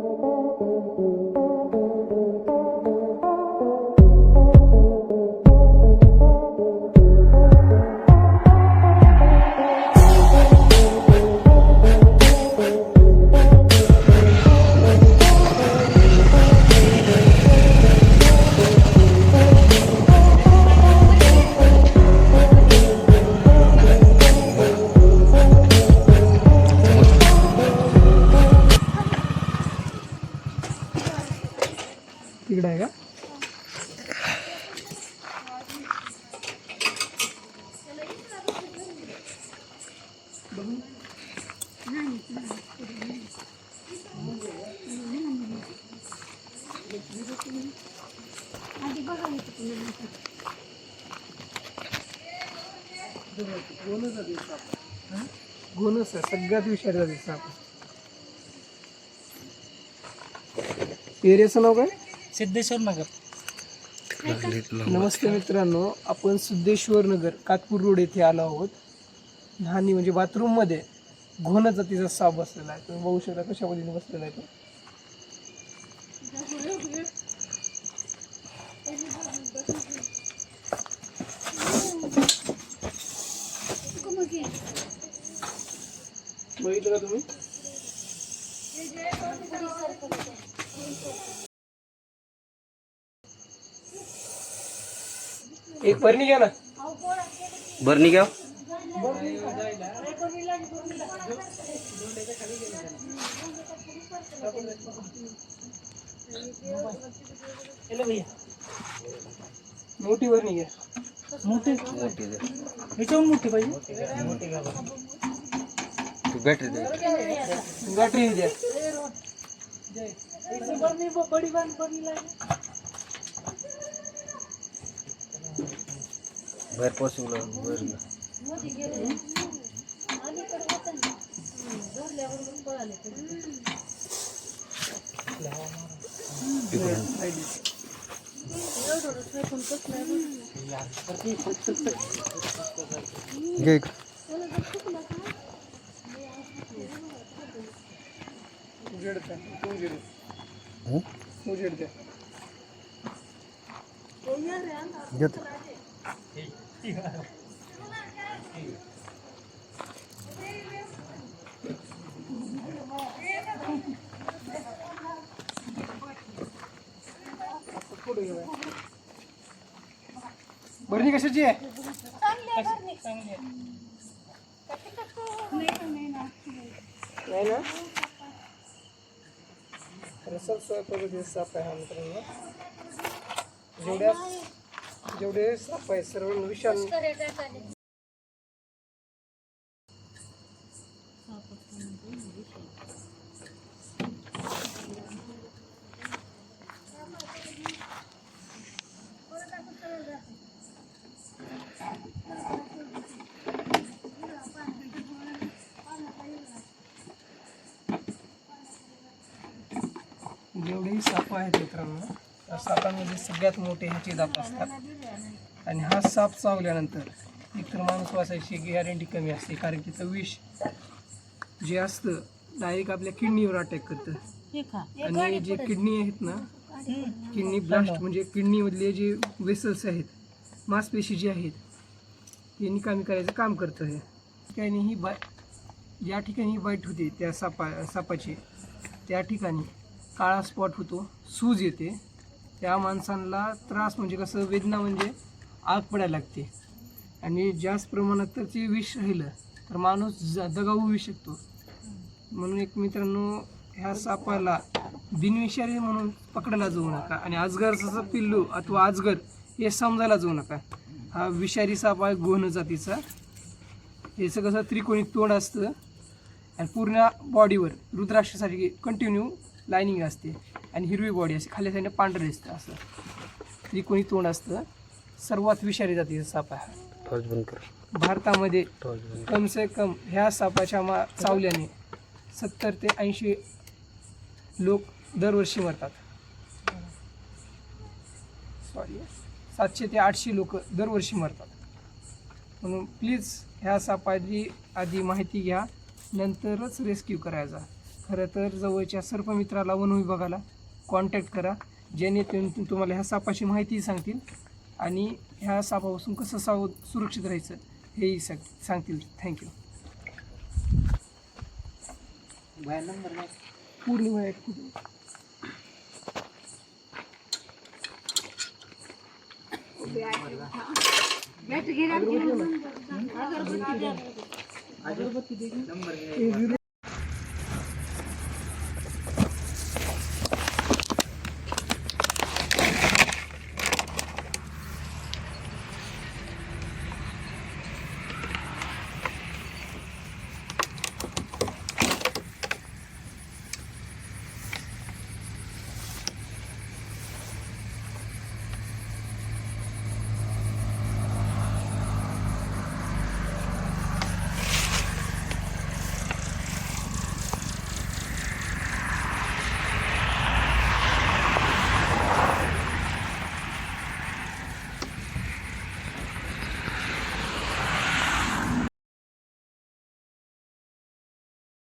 Música गोनस आहे सगळ्यात विषारी दिसत आपण. एरियाचं नाव काय? सिद्धेश्वर नगर. नमस्ते मित्रांनो आपण सिद्धेश्वर नगर कातपूर रोड येथे आलो आहोत. लहानी म्हणजे बाथरूममध्ये घोण जातीचा साप बसलेला आहे. तुम्ही बघू शकता कशा पद्धतीने बसलेला आहे तो. बघितलं का तुम्ही। एक बरणी घ्या ना? बरणी घ्या हॅलो भैया। मोठी बरणी घ्या मोठे? मोठी दे. याच्याहून मोठी पाहिजे? तू बॅटरी दे. गाठी द्या बाहेर पॉसिबल बाहेर Gel. Ucurdu. Ucurdu. Hı? Ucurdu. Gel. Gel. बरणी कशाची आहे? नाही ना? रसल सोय साप आहे हा मित्रांनो. जेवढ्या जेवढे साप आहे सर्व विषाणू जेवढेही साप आहेत मित्रांनो त्या सापांमध्ये सगळ्यात मोठे ह्याचे दात असतात. आणि हा साप चावल्यानंतर एकतर माणूस वाचायची गॅरंटी कमी असते कारण की त्याचं विष जे असतं डायरेक्ट आपल्या किडनीवर अटॅक करतं. आणि जे किडनी आहेत ना किडनी ब्लास्ट म्हणजे किडनीमधले जे वेसल्स आहेत मांसपेशी जे आहेत ते निकामी करायचं काम करतं हे. ठिकाणी ही बाय या ठिकाणी बाईट होते त्या सापा सापाची. त्या ठिकाणी काळा स्पॉट होतो. सूज येते. त्या माणसांना त्रास म्हणजे कसं वेदना म्हणजे आग पडायला लागते. आणि जास्त प्रमाणात तर ते विष राहिलं तर माणूस ज दगावू होऊ शकतो. म्हणून एक मित्रांनो ह्या सापाला बिनविषारी म्हणून पकडायला जाऊ नका. आणि अजगरचं पिल्लू अथवा अजगर हे समजायला जाऊ नका. हा विषारी साप आहे गोहन जातीचा. याचं कसं त्रिकोणी तोंड असतं. आणि पूर्ण बॉडीवर रुद्राक्षासाठी कंटिन्यू लाईनिंग असते आणि हिरवी बॉडी असते खाली साईडने पांढरे असतं असं. त्रिकोणी तोंड असतं. सर्वात विषारी जातीचा साप आहे हा. टॉर्च बंद कर. भारतामध्ये टॉर्च बंद कम से कम ह्या सापाच्या मा चावल्याने सत्तर ते ऐंशी लोक दरवर्षी मरतात. सॉरी सातशे ते आठशे लोक दरवर्षी मरतात. म्हणून प्लीज ह्या सापाची आधी माहिती घ्या. नंतरच रेस्क्यू करायचा. खरं तर जवळच्या सर्पमित्राला वन विभागाला कॉन्टॅक्ट करा. जेणेकरून तुम्हाला ह्या सापाची माहिती सांगतील आणि ह्या सापापासून कसं साव सुरक्षित राहायचं हेही सांग सांगतील. थँक्यू पूर्णिमा आहे